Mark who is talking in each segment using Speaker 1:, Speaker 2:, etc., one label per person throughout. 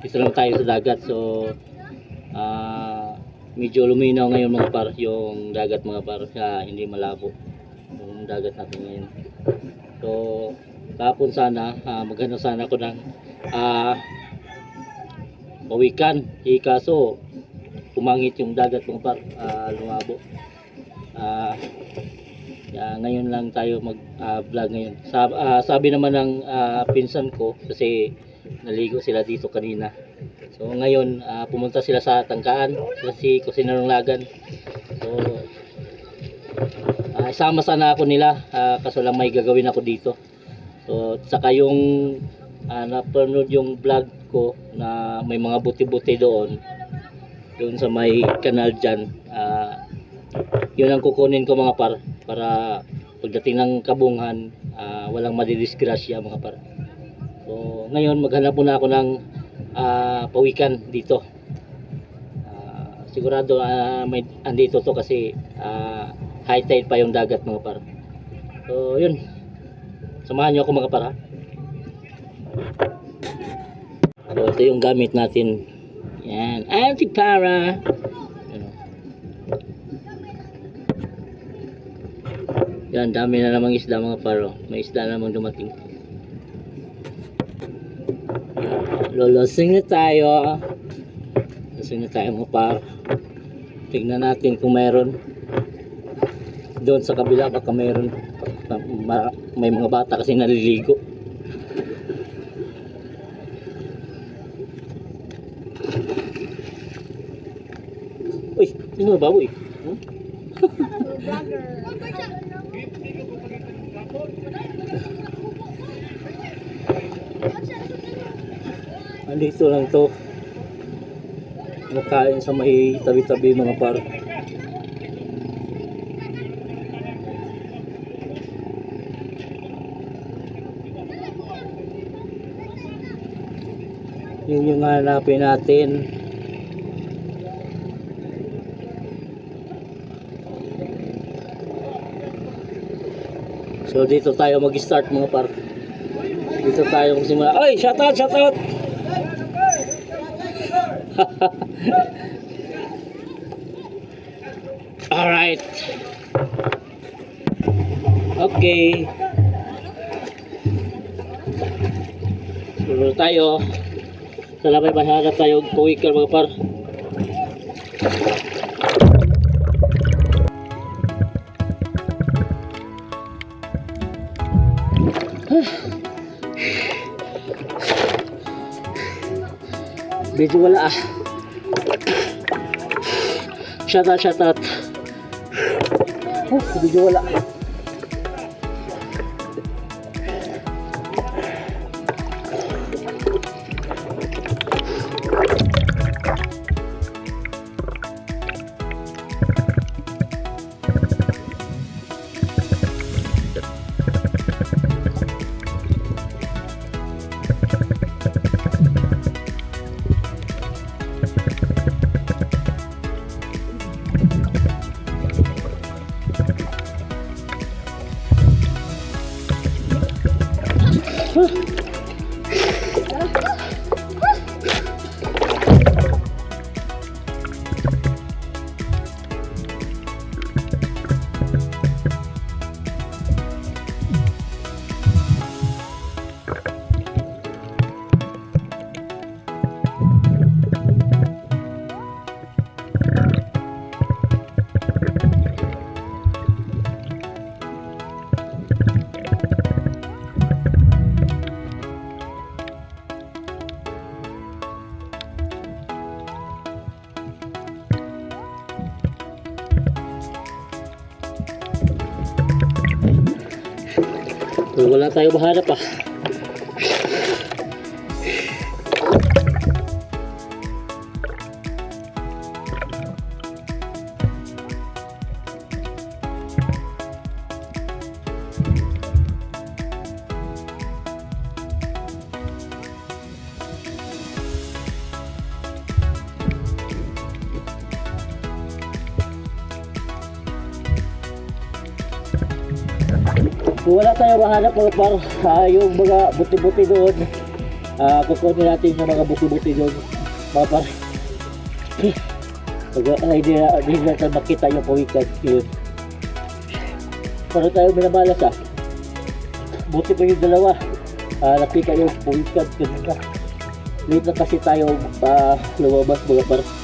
Speaker 1: dito lang tayo sa dagat. So, ah medyo luminaw ngayon mga par, yung dagat mga par, kaya hindi malabo yung dagat natin ngayon. So, kahapon sana, ah, maghanap sana ako ng ah pawikan. Eh, kaso, pumangit yung dagat mga par, ah, lumabo. Ah, kaya ngayon lang tayo mag-vlog ngayon. Sab- ah, sabi naman ng ah, pinsan ko, kasi naligo sila dito kanina. So ngayon, ah, pumunta sila sa Tangkaan, sila si Kusinarong Lagan. So, ah, isama sana ako nila, ah, kaso lang may gagawin ako dito. So, saka yung ah, napanood yung vlog ko na may mga buti-buti doon, doon sa may kanal dyan. ah, yun ang kukunin ko mga par, para pagdating ng kabungan, ah, walang madidisgrasya mga par. Ngayon maghanap muna ako ng ah, pawikan dito. Ah, sigurado ah, may andito to kasi ah, high tide pa yung dagat mga par. So, yun. Samahan niyo ako mga par. So, ito yung gamit natin. Yan. Antipara. Ano. Yan, dami na namang isda mga paro. May isda na namang dumating. Lolasing na tayo. Lolasing na tayo mga paro. Tignan natin kung meron. Doon sa kabila baka meron. Ma- May mga bata kasi naliligo. Uy, sino ba baboy? Hmm? Andito lang to. Makain sa may tabi-tabi mga par. Yun yung hanapin natin. So dito tayo mag-start mga par. Dito tayo magsimula. Ay, shout out, shout out. Alright. Okay. Sunod tayo. Sa labay masyada tayo tuwikal mga par. Medyo wala ah. Shout out, shout out. Oh, medyo wala. So, wala tayo mahanap ah. Kung wala tayo mahanap mga par, ah, yung mga buti-buti doon, Ah, kukunin natin yung mga buti-buti doon. Mga par. Pag ay, hindi na, hindi natin makita yung pawikan. Yun. Para tayo minabalas ah. Buti pa yung dalawa. Ah, nakita yung pawikan kanina. Late na kasi tayo ah, lumabas mga par.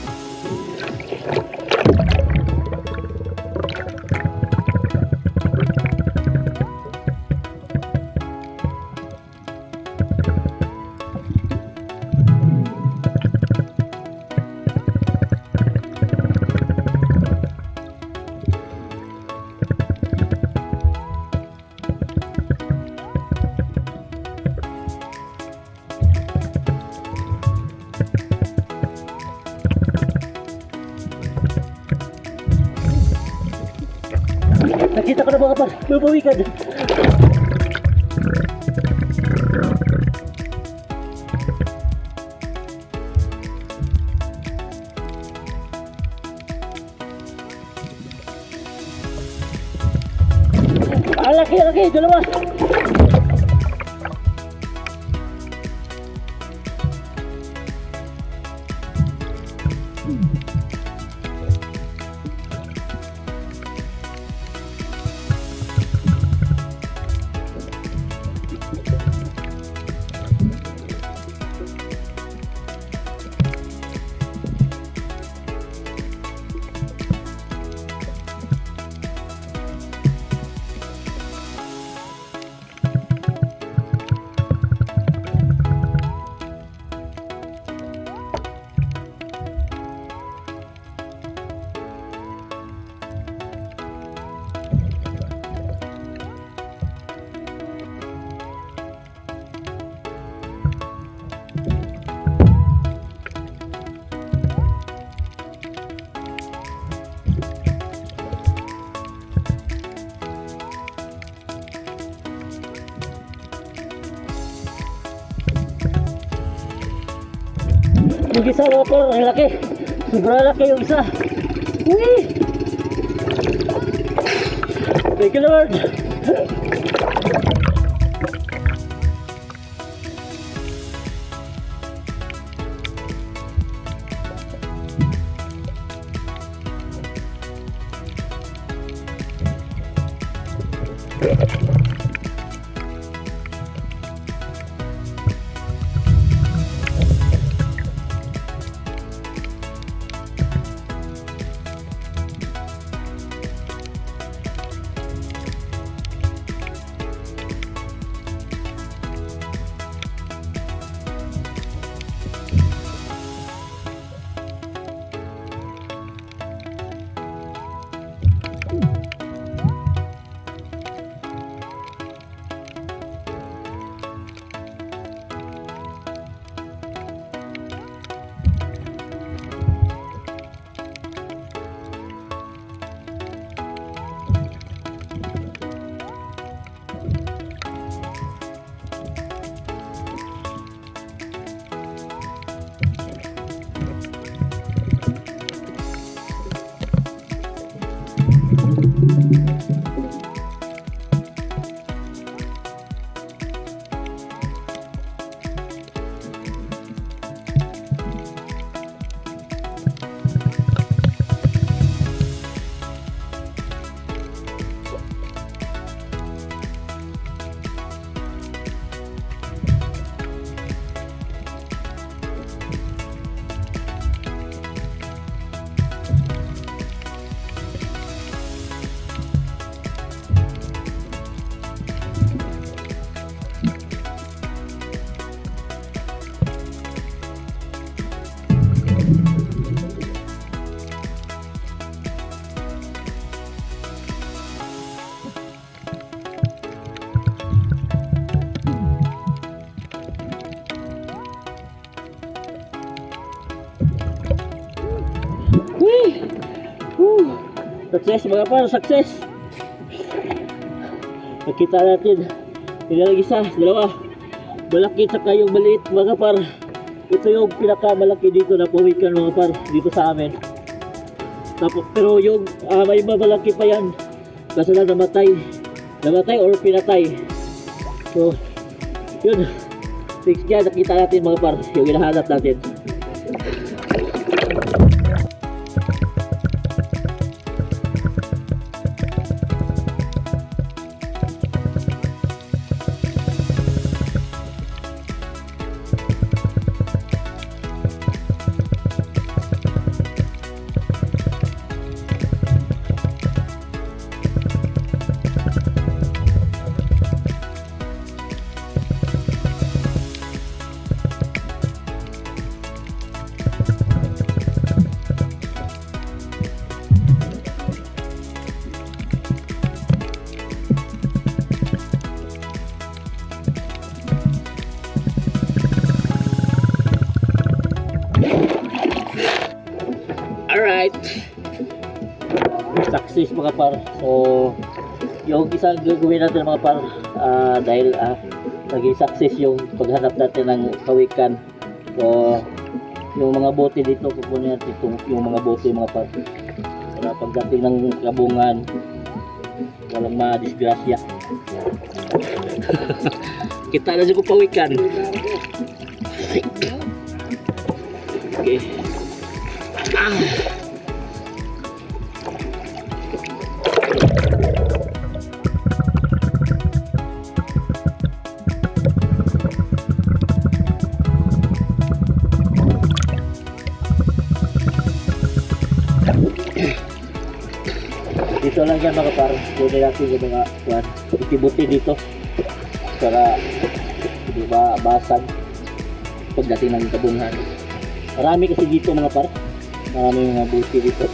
Speaker 1: Nakita ko na mga par. May pawikan. Ah, Yung isa par, ang laki. Sobrang laki yung isa. Uy! Thank you Lord. Uy! Success mga par, success! Nakita natin. Ilang isa, dalawa. Malaki sa kayong maliit mga par. Ito yung pinakamalaki dito na puwikan mga par dito sa amin. Tapos, pero yung ah, may mamalaki pa yan. Kaso na namatay. Namatay or pinatay. So, yun. Fix dyan, nakita natin mga par, yung hinahanap natin. Success mga par. So, yung isang gagawin natin mga par, ah, dahil ah, naging success yung paghanap natin ng kawikan. So, yung mga bote dito, kukunin natin itong, yung mga bote mga par. Para pagdating ng kabungan, walang madisgrasya. Kita na siya kung pawikan. Okay. Ah. Lang yan mga par. Kunin natin yung mga kwan. Buti-buti dito. Para hindi ba basag pagdating ng kabungan. Marami kasi dito mga par. Marami mga buti dito.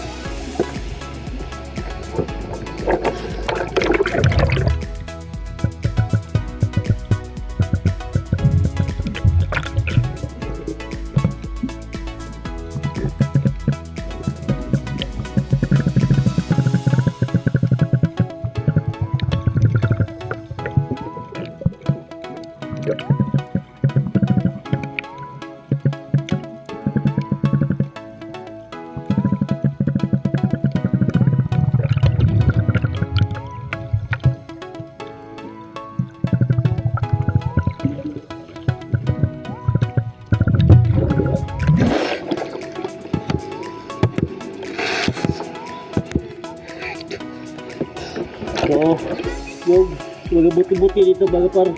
Speaker 1: So, yung mga buti-buti dito mga par,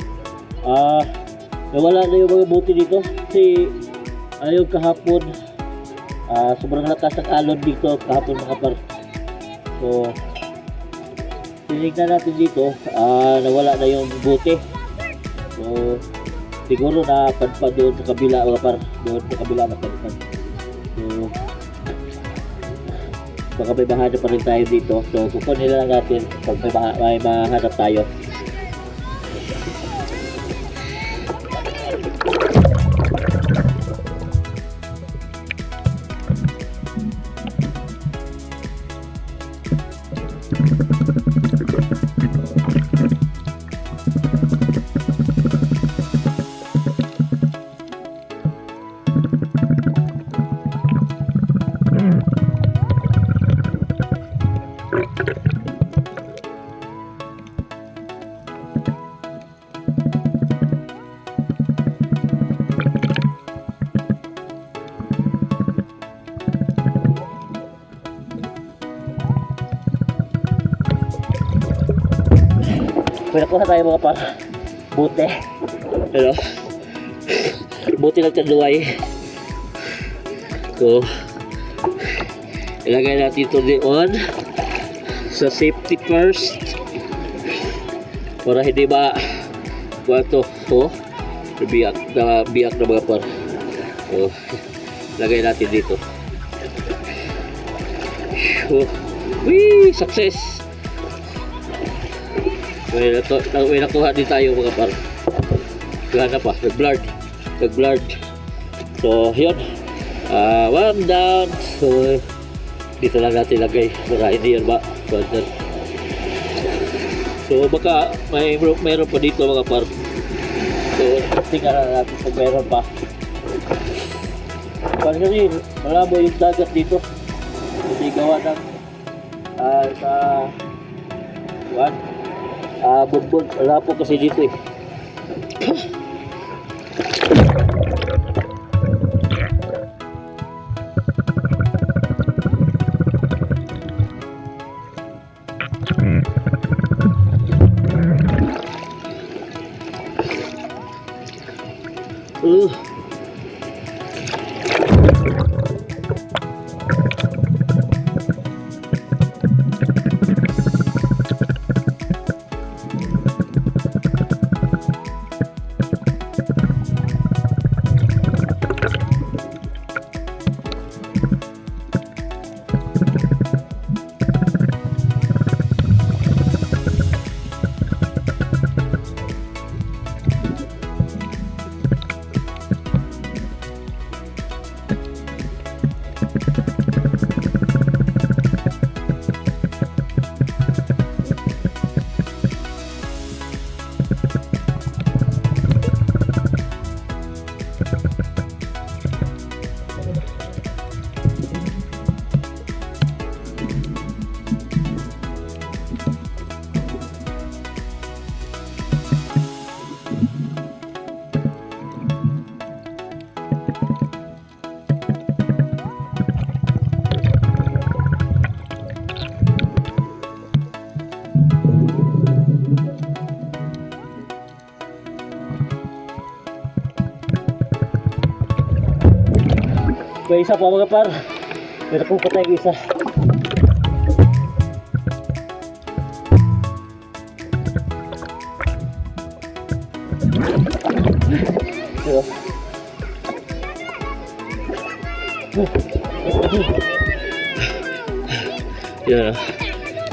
Speaker 1: ah, nawala na yung mga buti dito kasi ayaw kahapon, ah, sobrang lakas ng alon dito kahapon mga par. So, tinignan natin dito, ah, nawala na yung buti. So, siguro na padpad doon sa kabila mga par, doon sa kabila na padpad. Baka may mahanap pa rin tayo dito. So, kukunin lang natin pag may mahanap tayo. May nakuha tayo mga par. Bute. Ano? Buti lang tanduay. So, ilagay natin ito doon sa safety first. Para hindi ba wato to biyak na biyak na mga par so lagay natin dito. So, wee! Success may, nato, na- may nakuha din tayo mga par. Wala na pa nag-blurred nag-blurred so yun. Ah, one down. So dito lang natin lagay para hindi yan ba? Bundle. so baka may meron pa dito mga par. So tingnan na natin kung meron pa. Parang kasi malabo yung dagat dito. Hindi gawa ng ah sa one ah budbud wala po kasi dito eh isa pa mga par. Pero kung patay ko isa. Pero, Yeah.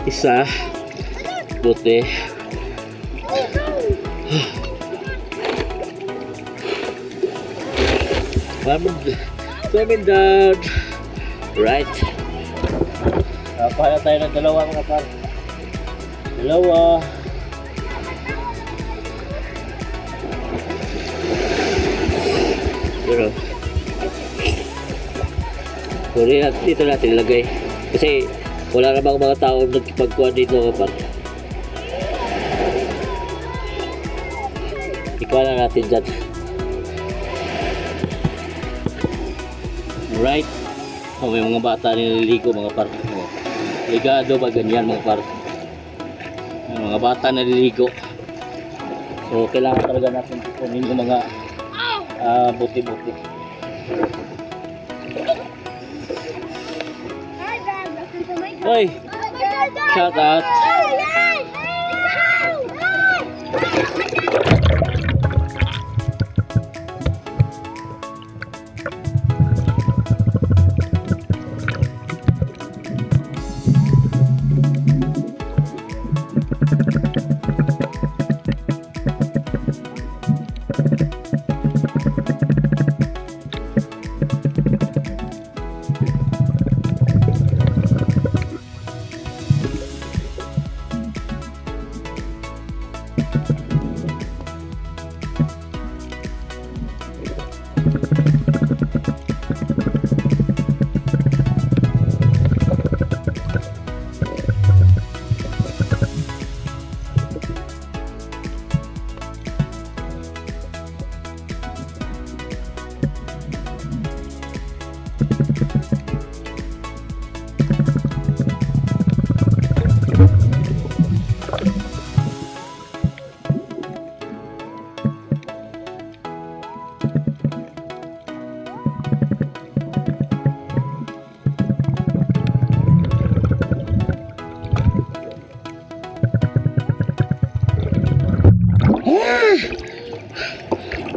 Speaker 1: Isa. Buti. Coming, coming down. Right. Pahala tayo ng dalawa mga par. Dalawa. Pero, Sorry, at- dito natin ilagay. Kasi wala na bang mga tao nagkipagkuhan dito mga par. Ikuha na natin dyan. Right. Oh, may mga bata nililigo mga par. Oh. Ligado ba ganyan mga par? May mga bata naliligo. So kailangan talaga natin kunin yung mga ah, buti-buti. Hoy, shout out.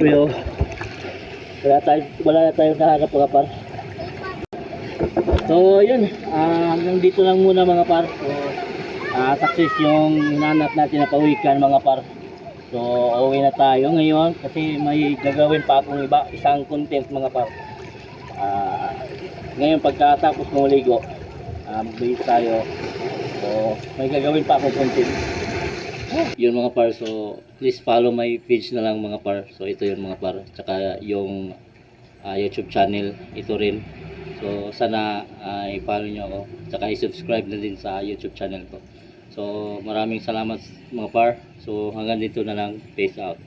Speaker 1: Pero, wala tayo, wala tayong nahanap mga par. So, yun. Ah, hanggang dito lang muna mga par. So, ah, success yung hinanap natin na pawikan mga par. So, uwi na tayo ngayon kasi may gagawin pa akong iba, isang content mga par. Ah, ngayon pagkatapos ng ligo, ah, mag tayo. So, may gagawin pa akong content. Yun mga par, so please follow my page na lang mga par. So ito yun mga par. Tsaka yung ah, YouTube channel, ito rin. So sana ah, i-follow nyo ako. Tsaka i-subscribe na din sa YouTube channel ko. So maraming salamat mga par. So hanggang dito na lang. Peace out.